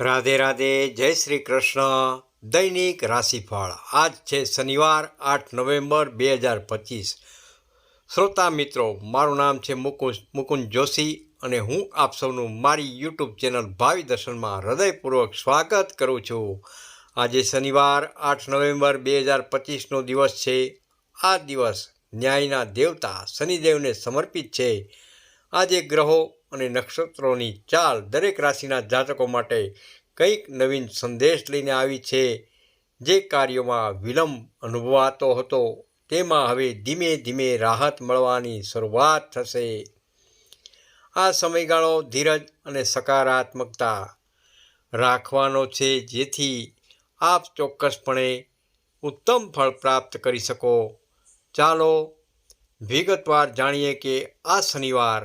રાધે રાધે, જય શ્રી કૃષ્ણ. દૈનિક રાશિફળ. આજ છે શનિવાર, આઠ નવેમ્બર બે હજાર પચીસ. શ્રોતા મિત્રો, મારું નામ છે મુકુંદ મુકુંદ જોશી અને હું આપ સૌનું મારી યુટ્યુબ ચેનલ ભાવિ દર્શનમાં હૃદયપૂર્વક સ્વાગત કરું છું. આજે શનિવાર, આઠ નવેમ્બર બે હજાર પચીસનો દિવસ છે. આ દિવસ ન્યાયના દેવતા શનિદેવને સમર્પિત છે. આજે ગ્રહો અને નક્ષત્રોની ચાલ દરેક રાશિના જાતકો માટે કંઈક નવીન સંદેશ લઈને આવી છે, જે કાર્યોમાં વિલંબ અનુભવાતો હતો. તેમાં હવે ધીમે ધીમે રાહત મળવાની શરૂઆત થશે. આ સમયગાળો ધીરજ અને સકારાત્મકતા રાખવાનો છે, જેથી આપ ચોક્કસપણે ઉત્તમ ફળ પ્રાપ્ત કરી શકો. ચાલો વિગતવાર જાણીએ કે આ શનિવાર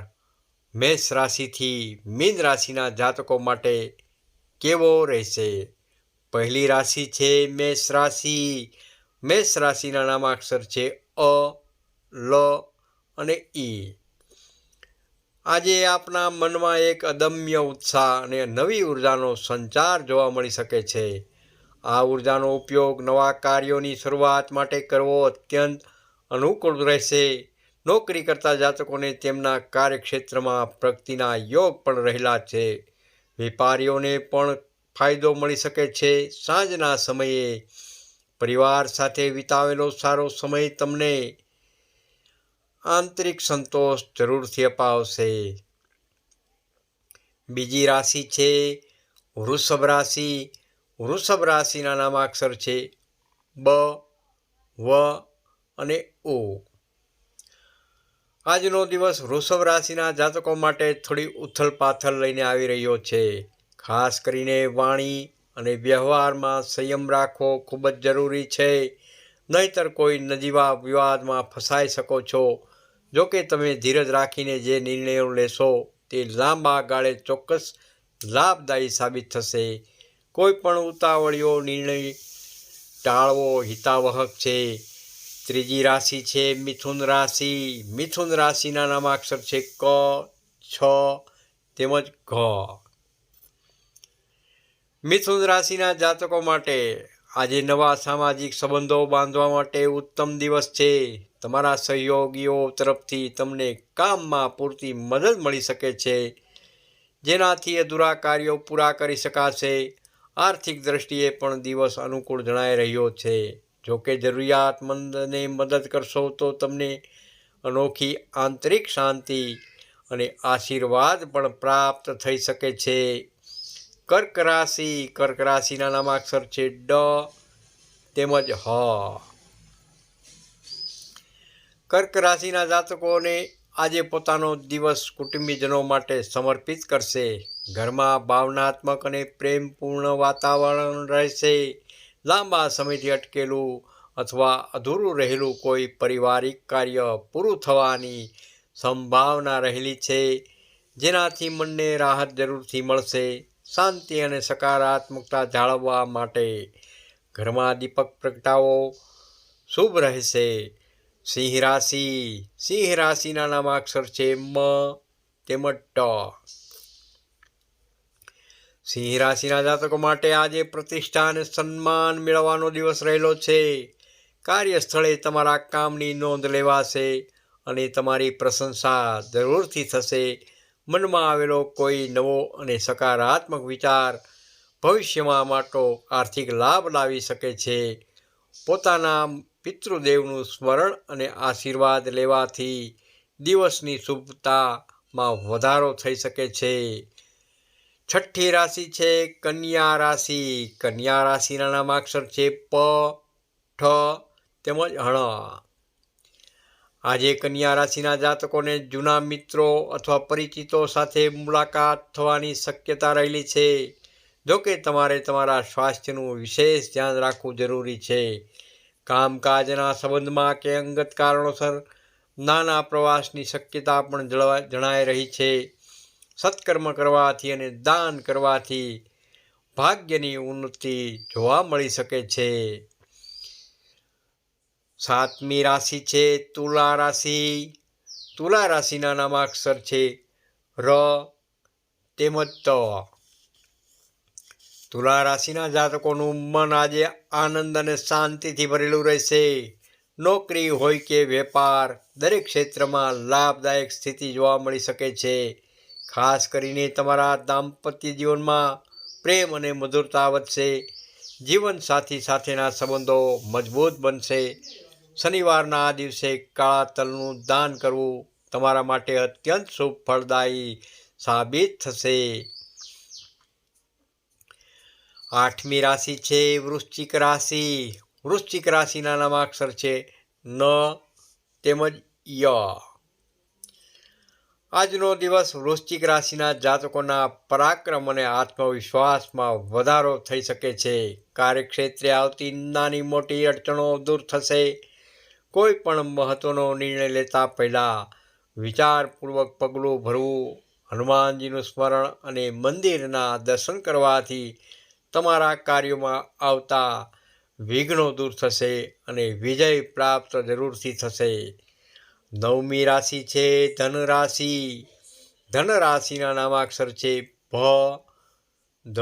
મેષ રાશિથી મીન રાશિના જાતકો માટે કેવો રહેશે? પહેલી રાશિ છે મેષ રાશિ. મેષ રાશિના નામાક્ષર છે અ, લ અને ઈ આજે આપના મનમાં એક અદમ્ય ઉત્સાહ અને નવી ઉર્જાનો સંચાર જોવા મળી શકે છે. આ ઉર્જાનો ઉપયોગ નવા કાર્યોની શરૂઆત માટે કરવો અત્યંત અનુકૂળ રહેશે. નોકરી કરતા જાતકોને તેમના કાર્યક્ષેત્રમાં પ્રગતિના યોગ પણ રહેલા છે. વેપારીઓને પણ ફાયદો મળી શકે છે. સાંજના સમયે પરિવાર સાથે વિતાવેલો સારો સમય તમને આંતરિક સંતોષ જરૂરથી અપાવશે. બીજી રાશિ છે વૃષભ રાશિ. વૃષભ રાશિના નામાક્ષર છે બ, વ અને ઓ. આજનો દિવસ વૃષભ રાશિના જાતકો માટે થોડી ઉથલ પાથલ લઈને આવી રહ્યો છે. ખાસ કરીને વાણી અને વ્યવહારમાં સંયમ રાખવો ખૂબ જ જરૂરી છે. નહીતર કોઈ નજીવા વિવાદમાં ફસાઈ શકો છો. જો કે તમે ધીરજ રાખીને જે નિર્ણયો લેશો તે લાંબા ગાળે ચોક્કસ લાભદાયી સાબિત થશે. કોઈ પણ ઉતાવળીઓ નિર્ણય ટાળવો હિતાવહક છે. ત્રીજી રાશિ છે મિથુન રાશિ. મિથુન રાશિના નામાક્ષર છે ક, છ, તેમજ ઘ. મિથુન રાશિના જાતકો માટે આજે નવા સામાજિક સંબંધો બાંધવા માટે ઉત્તમ દિવસ છે. તમારા સહયોગીઓ તરફથી તમને કામમાં પૂરતી મદદ મળી શકે છે. જેનાથી અધૂરા કાર્યો પૂરા કરી શકાશે. આર્થિક દ્રષ્ટિએ પણ દિવસ અનુકૂળ જણાઈ રહ્યો છે. જો કે જરૂરિયાતમંદને મદદ કરશો તો તમને અનોખી આંતરિક શાંતિ અને આશીર્વાદ પણ પ્રાપ્ત થઈ શકે છે. કર્ક રાશિ, કર્ક રાશિના નામાક્ષર છે ડ તેમજ હ. કર્ક રાશિના જાતકોને આજે પોતાનો દિવસ કુટુંબીજનો માટે સમર્પિત કરશે. ઘરમાં ભાવનાત્મક અને પ્રેમપૂર્ણ વાતાવરણ રહેશે. લાંબા સમયથી અટકેલું અથવા અધૂરું રહેલું કોઈ પારિવારિક કાર્ય પૂરું થવાની સંભાવના રહેલી છે, જેનાથી મનને રાહત જરૂરથી મળશે. શાંતિ અને સકારાત્મકતા જાળવવા માટે ઘરમાં દીપક પ્રગટાવો. શુભ રહેશે. સિંહ રાશિ. સિંહ રાશિના નામાક્ષર છે મ, તેમજ ટ. સિંહ રાશિના જાતકો માટે આજે પ્રતિષ્ઠા અને સન્માન મેળવવાનો દિવસ રહેલો છે. કાર્યસ્થળે તમારા કામની નોંધ લેવાશે અને તમારી પ્રશંસા જરૂરથી થશે. મનમાં આવેલો કોઈ નવો અને સકારાત્મક વિચાર ભવિષ્યમાં માટો આર્થિક લાભ લાવી શકે છે. પોતાના પિતૃદેવનું સ્મરણ અને આશીર્વાદ લેવાથી દિવસની શુભતામાં વધારો થઈ શકે છે. છઠ્ઠી રાશિ છે, કન્યા રાશિ. કન્યા રાશિના નામાક્ષર છે પ, ઠ તેમજ હણ આજે કન્યા રાશિના જાતકોને જૂના મિત્રો અથવા પરિચિતો સાથે મુલાકાત થવાની શક્યતા રહેલી છે. જોકે તમારે તમારા સ્વાસ્થ્યનું વિશેષ ધ્યાન રાખવું જરૂરી છે. કામકાજના સંબંધમાં કે અંગત કારણોસર નાના પ્રવાસની શક્યતા પણ જણાઈ રહી છે. સત્કર્મ કરવાથી અને દાન કરવાથી ભાગ્યની ઉન્નતિ જોવા મળી શકે છે. સાતમી રાશિ છે, તુલા રાશિ. તુલા રાશિના નામાક્ષર છે ર, તેમજ ત. તુલા રાશિના જાતકોનું મન આજે આનંદ અને શાંતિથી ભરેલું રહેશે. નોકરી, હોય કે વેપાર, દરેક ક્ષેત્રમાં લાભદાયક સ્થિતિ જોવા મળી શકે છે. ખાસ કરીને તમારા દાંપત્ય જીવનમાં પ્રેમ અને મધુરતા વધશે જીવનસાથી સાથેના સંબંધો મજબૂત બનશે. શનિવારના આ દિવસે કાળા તલનું દાન કરવું તમારા માટે અત્યંત શુભ ફળદાયી સાબિત થશે. આઠમી રાશિ છે વૃશ્ચિક રાશિ. વૃશ્ચિક રાશિના નામાક્ષર છે ન તેમજ ય. આજનો દિવસ વૃશ્ચિક રાશિના જાતકોના પરાક્રમ અને આત્મવિશ્વાસમાં વધારો થઈ શકે છે. કાર્યક્ષેત્રે આવતી નાની મોટી અડચણો દૂર થશે. કોઈ પણ મહત્વનો નિર્ણય લેતા પહેલાં વિચારપૂર્વક પગલું ભરવું, હનુમાનજીનું સ્મરણ અને મંદિરના દર્શન કરવાથી તમારા કાર્યોમાં આવતા વિઘ્નો દૂર થશે અને વિજય પ્રાપ્ત જરૂરથી થશે. નવમી રાશિ છે, ધન રાશિ. ધન રાશિના નામાક્ષર છે, ભ, ધ,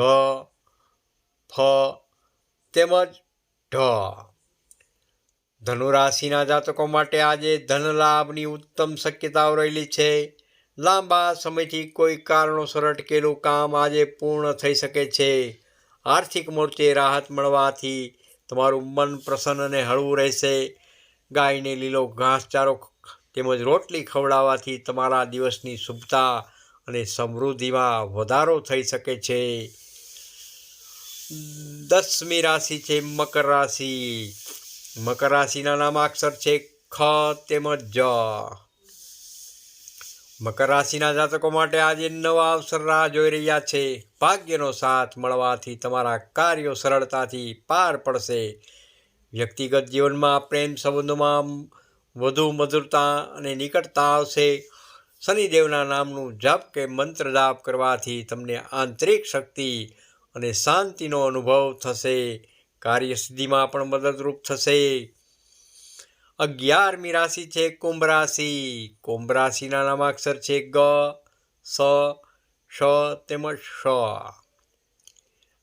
ફ, તેમજ ઢ. ધનુ રાશિના જાતકો માટે આજે ધન લાભની ઉત્તમ શક્યતાઓ રહેલી છે. લાંબા સમયથી કોઈ કારણોસર અટકેલું કામ આજે પૂર્ણ થઈ શકે છે. આર્થિક મોરચે રાહત મળવાથી તમારું મન પ્રસન્ન અને હળવું રહેશે. ગાયને લીલો ઘાસચારો તેમજ રોટલી ખવડાવવાથી તમારા દિવસની શુભતા અને સમૃદ્ધિમાં વધારો થઈ શકે છે. દસમી રાશિ છે મકર રાશિ. મકર રાશિના નામાક્ષર છે ખ તેમજ જ. મકર રાશિના જાતકો માટે આજે નવા અવસર રાહ જોઈ રહ્યા છે. ભાગ્યનો સાથ મળવાથી તમારા કાર્યો સરળતાથી પાર પડશે. વ્યક્તિગત જીવનમાં પ્રેમ સંબંધોમાં વધુ મધુરતા અને નિકટતા આવશે. શનિદેવના નામનું જપ કે મંત્ર જાપ કરવાથી તમને આંતરિક શક્તિ અને શાંતિનો અનુભવ થશે. કાર્યસિદ્ધિમાં પણ મદદરૂપ થશે. અગિયારમી રાશિ છે કુંભ રાશિ. કુંભ રાશિના નામાક્ષર છે ગ, સ શ તેમજ શ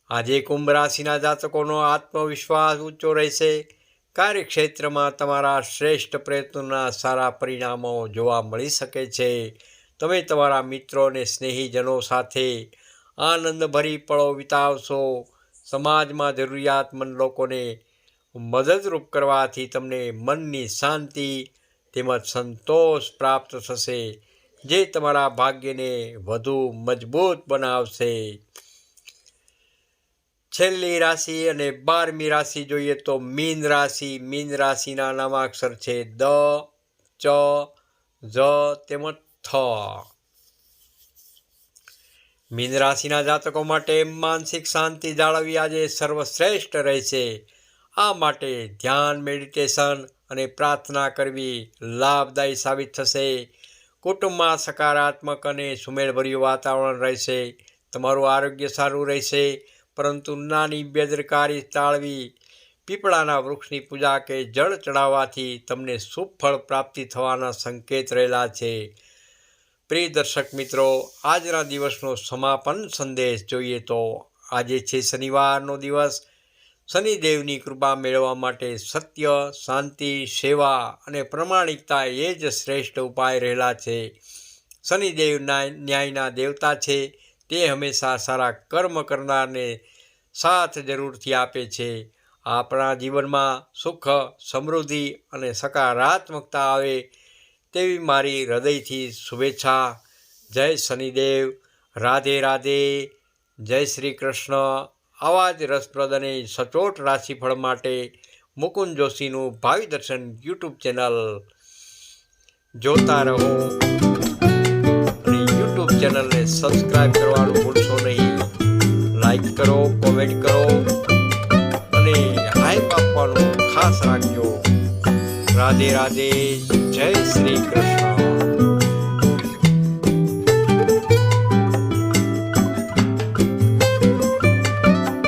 આજે કુંભ રાશિના જાતકોનો આત્મવિશ્વાસ ઊંચો રહેશે. કાર્યક્ષેત્રમાં તમારા શ્રેષ્ઠ પ્રયત્નોના સારા પરિણામો જોવા મળી શકે છે. તમે તમારા મિત્રો અને સ્નેહીજનો સાથે આનંદભરી પળો વિતાવશો. સમાજમાં જરૂરિયાતમંદ લોકોને મદદરૂપ કરવાથી તમને મનની શાંતિ તેમજ સંતોષ પ્રાપ્ત થશે, જે તમારા ભાગ્યને વધુ મજબૂત બનાવશે. છેલ્લી રાશિ અને બારમી રાશિ જોઈએ તો મીન રાશિ. મીન રાશિના નામાક્ષર છે દ, ચ, જ, તેમજ થ. મીન રાશિના જાતકો માટે માનસિક શાંતિ જાળવવી આજે સર્વશ્રેષ્ઠ રહેશે. આ માટે ધ્યાન, મેડિટેશન અને પ્રાર્થના કરવી લાભદાયી સાબિત થશે. કુટુંબમાં સકારાત્મક અને સુમેળભર્યું વાતાવરણ રહેશે. તમારું આરોગ્ય સારું રહેશે. પરંતુ નાની બેદરકારી ટાળવી પીપળાના વૃક્ષની પૂજા કે જળ ચડાવવાથી તમને સુફળ પ્રાપ્તિ થવાના સંકેત રહેલા છે. પ્રિય દર્શક મિત્રો, આજના દિવસનો સમાપન સંદેશ જોઈએ તો આજે છે શનિવારનો દિવસ. શનિદેવની કૃપા મેળવવા માટે સત્ય, શાંતિ, સેવા અને પ્રમાણિકતા એ જ શ્રેષ્ઠ ઉપાય રહેલા છે. શનિદેવ ન્યાયના દેવતા છે. તે હંમેશા સારા કર્મ કરનારને સાથ જરૂરથી આપે છે. આપણા જીવનમાં સુખ, સમૃદ્ધિ અને સકારાત્મકતા આવે તેવી મારી હૃદયથી શુભેચ્છા. જય શનિદેવ. રાધે રાધે. જય શ્રી કૃષ્ણ. આવા જ રસપ્રદ અને સચોટ રાશિફળ માટે મુકુંદ જોશીનું ભાવિ દર્શન યુટ્યુબ ચેનલ જોતા રહો. ચેનલને સબસ્ક્રાઈબ કરવાનું ભૂલશો નહીં. લાઈક કરો કોમેન્ટ કરો અને હાઈપ આપવાનું ખાસ રાખજો. રાધે રાધે, જય શ્રી કૃષ્ણ.